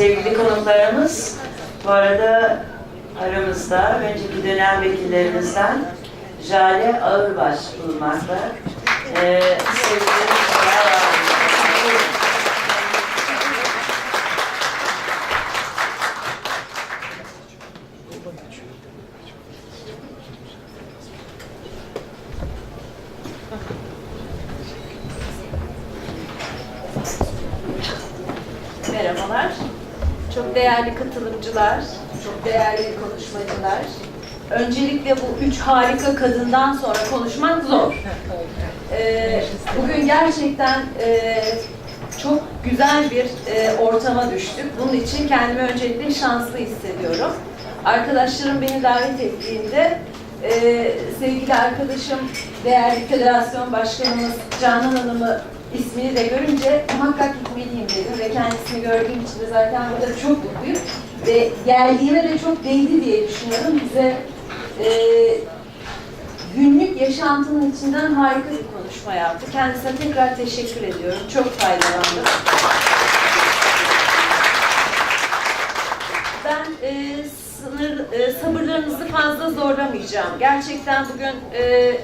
sevgili konuklarımız bu arada aramızda önceki dönem vekillerimizden Jale Ağırbaş bulunmakta. Ee, sevgili konuklar var. Buyurun. Merhabalar. Çok değerli katılımcılar, çok değerli konuşmacılar. Öncelikle bu üç harika kadından sonra konuşmak zor. Ee, bugün gerçekten e, çok güzel bir e, ortama düştük. Bunun için kendimi öncelikle şanslı hissediyorum. Arkadaşlarım beni davet ettiğinde e, sevgili arkadaşım, değerli federasyon başkanımız Canan Hanım'ı ismini de görünce muhakkak gitmeliyim dedim ve kendisini gördüğüm için de zaten burada çok mutluyum. Ve geldiğime de çok değdi diye düşünüyorum. Bize e, günlük yaşantının içinden harika bir konuşma yaptı. Kendisine tekrar teşekkür ediyorum. Çok faydalandım. Ben e, sınır e, sabırlarınızı fazla zorlamayacağım. Gerçekten bugün e,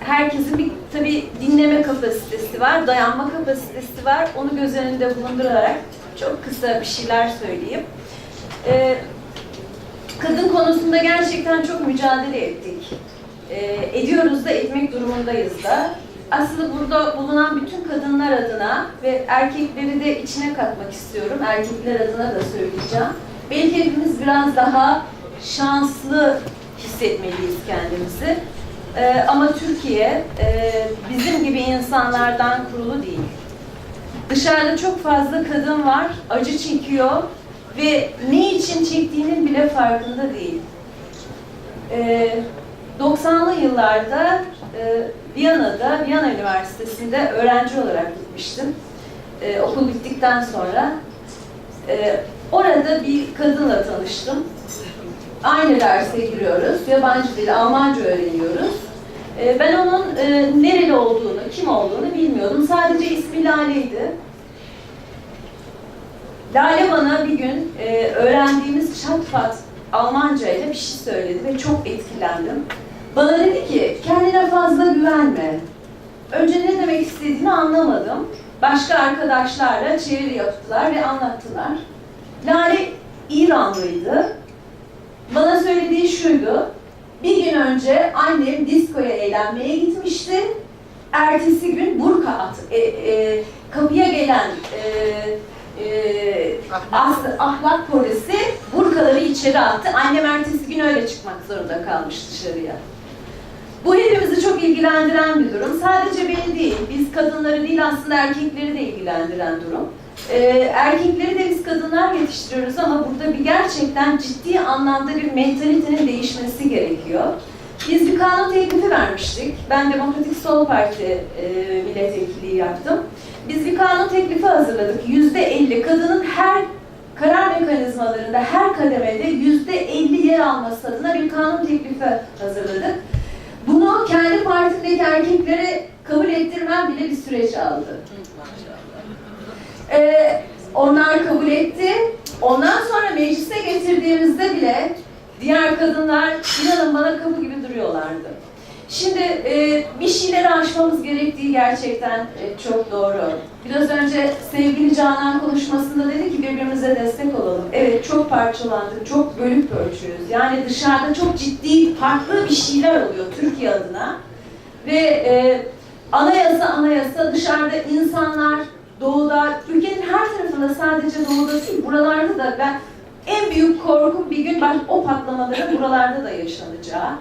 herkesin bir tabi dinleme kapasitesi var, dayanma kapasitesi var. Onu göz önünde bulundurarak çok kısa bir şeyler söyleyeyim. E, kadın konusunda gerçekten çok mücadele ettik. E, ediyoruz da etmek durumundayız da. Aslında burada bulunan bütün kadınlar adına ve erkekleri de içine katmak istiyorum. Erkekler adına da söyleyeceğim. Belki hepimiz biraz daha şanslı hissetmeliyiz kendimizi. Ee, ama Türkiye e, bizim gibi insanlardan kurulu değil. Dışarıda çok fazla kadın var, acı çekiyor ve ne için çektiğinin bile farkında değil. Ee, 90'lı yıllarda e, Viyana'da, Viyana Üniversitesi'nde öğrenci olarak gitmiştim. Ee, okul bittikten sonra. Ee, orada bir kadınla tanıştım. Aynı derse giriyoruz. Yabancı dil, Almanca öğreniyoruz. Ee, ben onun e, nereli olduğunu, kim olduğunu bilmiyordum. Sadece ismi Lale'ydi. Lale bana bir gün e, öğrendiğimiz çatpat Almanca ile bir şey söyledi ve çok etkilendim. Bana dedi ki kendine fazla güvenme. Önce ne demek istediğini anlamadım. Başka arkadaşlarla çeviri yaptılar ve anlattılar. Lale İranlıydı. Bana söylediği şuydu. Bir gün önce annem diskoya eğlenmeye gitmişti. Ertesi gün burka at, e, e, kapıya gelen e, e, as, ahlak polisi burkaları içeri attı. Annem ertesi gün öyle çıkmak zorunda kalmış dışarıya. Bu hepimizi çok ilgilendiren bir durum. Sadece beni değil, biz kadınları değil aslında erkekleri de ilgilendiren durum. Ee, erkekleri de biz kadınlar yetiştiriyoruz ama burada bir gerçekten ciddi anlamda bir mentalitenin değişmesi gerekiyor. Biz bir kanun teklifi vermiştik. Ben Demokratik Sol Parti e, milletvekilliği yaptım. Biz bir kanun teklifi hazırladık. Yüzde elli kadının her karar mekanizmalarında her kademede yüzde elli yer alması adına bir kanun teklifi hazırladık. Bunu kendi partimdeki erkeklere kabul ettirmem bile bir süreç aldı. Ee, onlar kabul etti. Ondan sonra meclise getirdiğimizde bile diğer kadınlar inanın bana kapı gibi duruyorlardı. Şimdi e, bir şeyleri aşmamız gerektiği gerçekten e, çok doğru. Biraz önce sevgili Canan konuşmasında dedi ki birbirimize destek olalım. Evet çok parçalandık, çok bölük pörçüyüz. Yani dışarıda çok ciddi farklı bir şeyler oluyor Türkiye adına. Ve e, anayasa anayasa dışarıda insanlar doğuda, ülkenin her tarafında sadece doğuda değil, buralarda da ben en büyük korkum bir gün ben o patlamaların buralarda da yaşanacağı,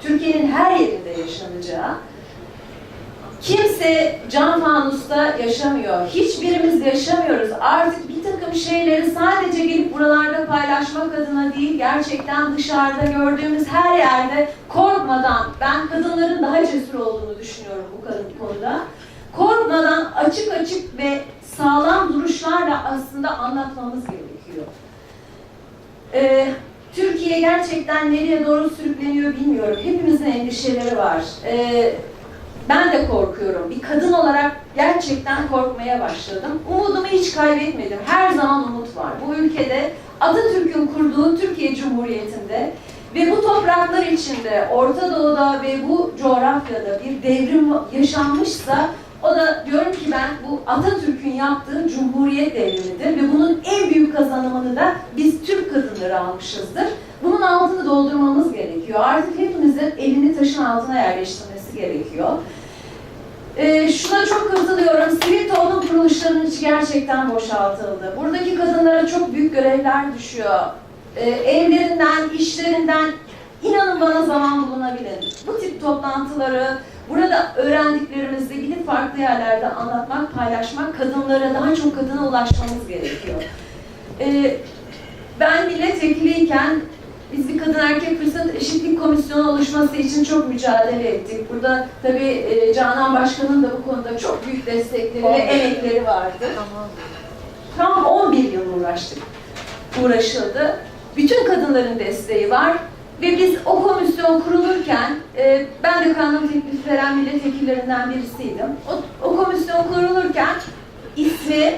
Türkiye'nin her yerinde yaşanacağı. Kimse cam fanusta yaşamıyor. Hiçbirimiz yaşamıyoruz. Artık bir takım şeyleri sadece gelip buralarda paylaşmak adına değil, gerçekten dışarıda gördüğümüz her yerde korkmadan, ben kadınların daha cesur olduğunu düşünüyorum bu konuda. Korkmadan açık açık ve sağlam duruşlarla aslında anlatmamız gerekiyor. Ee, Türkiye gerçekten nereye doğru sürükleniyor bilmiyorum. Hepimizin endişeleri var. Ee, ben de korkuyorum. Bir kadın olarak gerçekten korkmaya başladım. Umudumu hiç kaybetmedim. Her zaman umut var. Bu ülkede Atatürk'ün kurduğu Türkiye Cumhuriyeti'nde ve bu topraklar içinde, Orta Doğu'da ve bu coğrafyada bir devrim yaşanmışsa o da diyorum ki ben bu Atatürk'ün yaptığı Cumhuriyet devrimidir ve bunun en büyük kazanımını da biz Türk kadınları almışızdır. Bunun altını doldurmamız gerekiyor. Artık hepimizin elini taşın altına yerleştirmesi gerekiyor. Ee, şuna çok katılıyorum. Sivil toplum kuruluşlarının içi gerçekten boşaltıldı. Buradaki kadınlara çok büyük görevler düşüyor. Ee, evlerinden, işlerinden inanın bana zaman bulunabilir. Bu tip toplantıları, burada öğrendiklerimizi gidip farklı yerlerde anlatmak, paylaşmak, kadınlara, daha çok kadına ulaşmamız gerekiyor. Ee, ben milletvekiliyken biz bir kadın erkek fırsat eşitlik komisyonu oluşması için çok mücadele ettik. Burada tabii e, Canan Başkan'ın da bu konuda çok büyük destekleri ve emekleri vardı. Tam 11 yıl uğraştık. Uğraşıldı. Bütün kadınların desteği var. Ve biz o komisyon kurulurken, e, ben de kanun teklifi veren milletvekillerinden birisiydim. O, o komisyon kurulurken ismi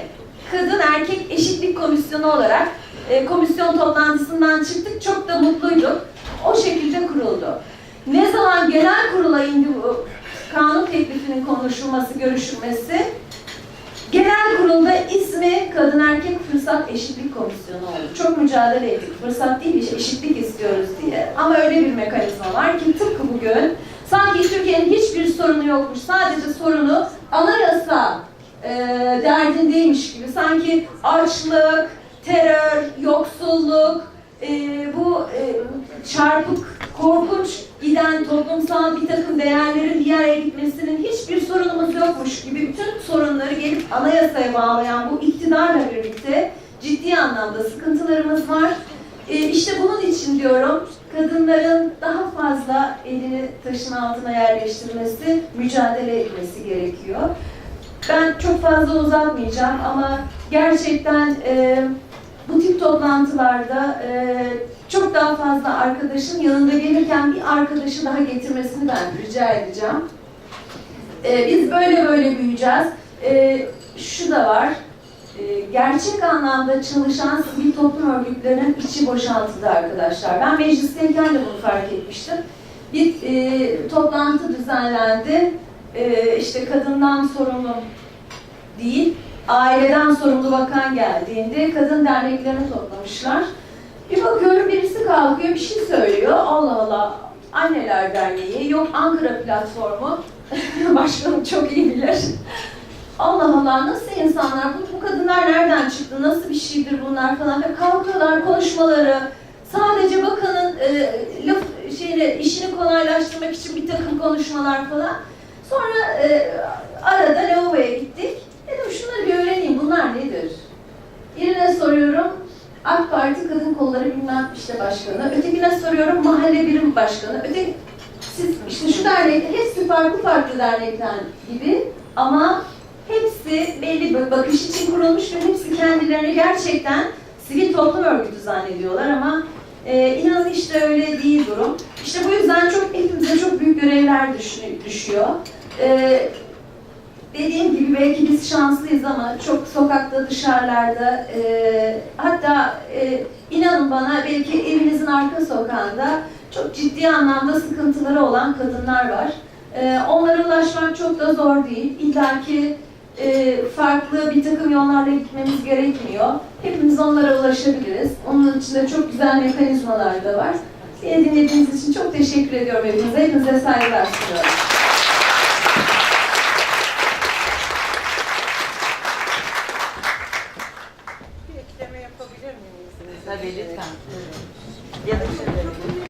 Kadın Erkek Eşitlik Komisyonu olarak e, komisyon toplantısından çıktık. Çok da mutluyduk. O şekilde kuruldu. Ne zaman genel kurula indi bu kanun teklifinin konuşulması, görüşülmesi, genel kurulda ismi Kadın Erkek Fırsat Eşitlik Komisyonu oldu. Çok mücadele ettik. Fırsat değil, eşitlik istiyoruz diye. Ama öyle bir mekanizma var ki tıpkı bugün sanki Türkiye'nin hiçbir sorunu yokmuş. Sadece sorunu anayasa e, derdindeymiş gibi. Sanki açlık, terör, yoksulluk, e, bu e, çarpık, korkunç giden toplumsal bir takım değerlerin bir araya gitmesinin hiçbir sorunumuz yokmuş gibi bütün sorunları gelip anayasaya bağlayan bu iktidarla birlikte ciddi anlamda sıkıntılarımız var. E, işte bunun için diyorum kadınların daha fazla elini taşın altına yerleştirmesi, mücadele etmesi gerekiyor. Ben çok fazla uzatmayacağım ama gerçekten e, bu tip toplantılarda e, çok daha fazla arkadaşın yanında gelirken bir arkadaşı daha getirmesini ben rica edeceğim. E, biz böyle böyle büyüyeceğiz. E, şu da var. E, gerçek anlamda çalışan sivil toplum örgütlerinin içi boşaltıldı arkadaşlar. Ben meclisteyken de bunu fark etmiştim. Bir e, toplantı düzenlendi. E, işte kadından sorumlu değil, aileden sorumlu bakan geldiğinde kadın derneklerini toplamışlar. Bir bakıyorum birisi kalkıyor bir şey söylüyor. Allah Allah Anneler Derneği, yok Ankara platformu. Başkanım çok iyi bilir. Allah Allah nasıl insanlar, bu, bu kadınlar nereden çıktı, nasıl bir şeydir bunlar falan. Ve kalkıyorlar konuşmaları, sadece bakanın e, laf şeyini, işini kolaylaştırmak için bir takım konuşmalar falan. Sonra e, arada lavaboya gittik. Dedim şunları bir öğreneyim, bunlar nedir? Birine soruyorum, AK Parti Kadın Kolları bilmem işte başkanı. Ötekine soruyorum, mahalle birim başkanı. Öteki, siz işte şu dernekte, hepsi farklı farklı dernekler gibi ama hepsi belli bir bakış için kurulmuş ve hepsi kendilerini gerçekten sivil toplum örgütü zannediyorlar ama e, inanın işte öyle değil durum. İşte bu yüzden çok hepimize çok büyük görevler düşü- düşüyor. E, dediğim gibi belki biz şanslıyız ama çok sokakta, dışarılarda, e, hatta e, inanın bana belki evinizin arka sokağında çok ciddi anlamda sıkıntıları olan kadınlar var. E, onlara ulaşmak çok da zor değil. İlla ki e, farklı bir takım yollarla gitmemiz gerekmiyor. Hepimiz onlara ulaşabiliriz. Onun için de çok güzel mekanizmalar da var. Beni dinlediğiniz için çok teşekkür ediyorum hepinize. Hepinize saygılar sunuyorum.